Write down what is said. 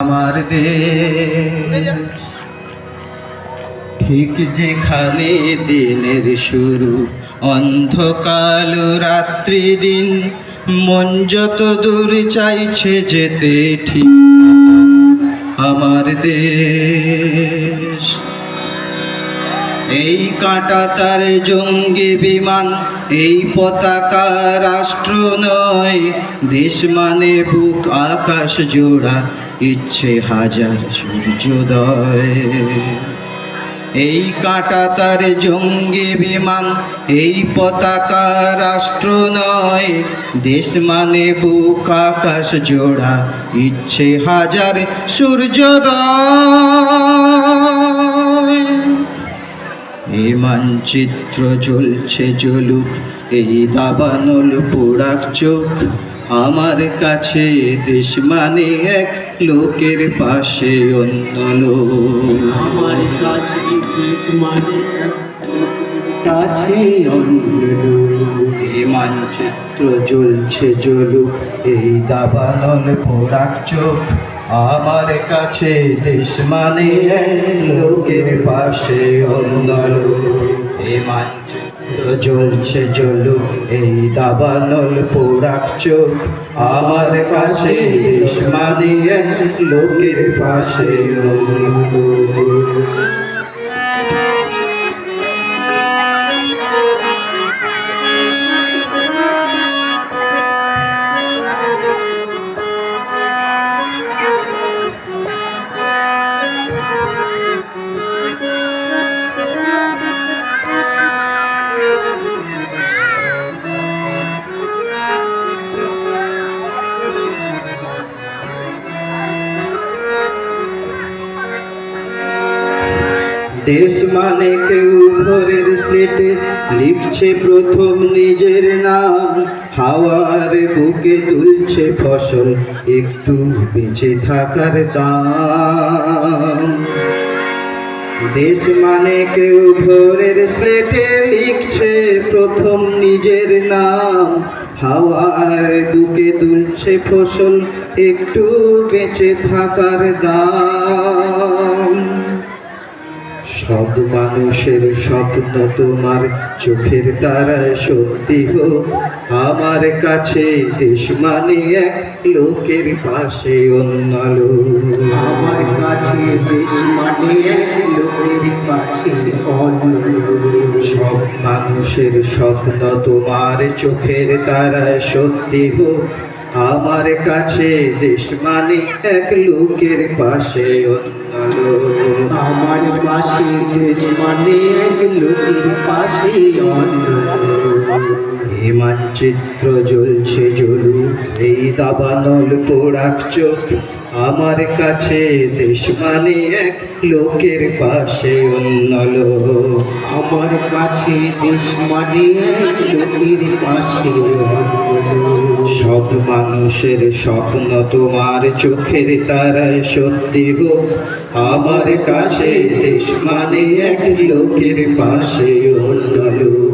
আমার দে ঠিক যেখানে দিনের শুরু, অন্ধকাল রাত্রি দিন, মন যত দূর চাইছে যেতে ঠিক আমার দেশ। এই কাঁটা তার জঙ্গি বিমান, এই পতাকা রাষ্ট্র নয়, দেশ মানে বুক আকাশ জোড়া, ইচ্ছে হাজার সূর্যোদয়। এই কাঁটা তার জঙ্গি বিমান, এই পতাকা রাষ্ট্র নয়, দেশ মানে বুক আকাশ জোড়া, ইচ্ছে হাজার সূর্যোদয়। মানচিত্র জ্বলছে জ্বলুক এই দাবানল পোড়াক চোখ। আমার কাছে দেশ মানে এক লোকের পাশে অন্য লোক। আমার কাছে দেশ মানে কাছে অন্য। এই মানচিত্র জ্বলছে জ্বলুক এই দাবানল পোড়াক চোখ। আমার কাছে দেশ মানে লোকের পাশে অন্য এ জ্বলছে জলু এই দাবানল পোড়াক চোখ। আমার কাছে দেশ মানে লোকের পাশে অন্য দেশ মানে কেউ ভোরের স্লেটে লিখছে প্রথম নিজের নাম। হাওয়ার বুকে তুলছে ফসল, একটু বেঁচে থাকার দাম। দেশ মানে কেউ ভোরের স্লেটে লিখছে প্রথম নিজের নাম। হাওয়ার বুকে তুলছে ফসল, একটু বেঁচে থাকার দাম। সব মানুষের স্বপ্ন তোমার চোখের তারায় সত্যি হোক। আমার কাছে দেশ মানে এক লোকের পাশে অন্য আমার কাছে দেশ মানে এক লোকের পাশে অন্য সব মানুষের স্বপ্ন তোমার চোখের তারায় সত্যি হোক। আমার কাছে দেশ মানে এক লোকের পাশে অন্য আমার কাছে দেশ মানে এক লোকের পাশে অন্য মানচিত্র জ্বলছে জ্বলুক, এই দাবানল পোড়াক চোখ। আমার কাছে দেশ মানে এক লোকের পাশে অন্য লোক। আমার কাছে দেশ মানে এক লোকের পাশে অন্য সব মানুষের স্বপ্ন তোমার চোখের তারায় সত্যি হোক। আমার কাছে দেশ মানে এক লোকের পাশে অন্য লোক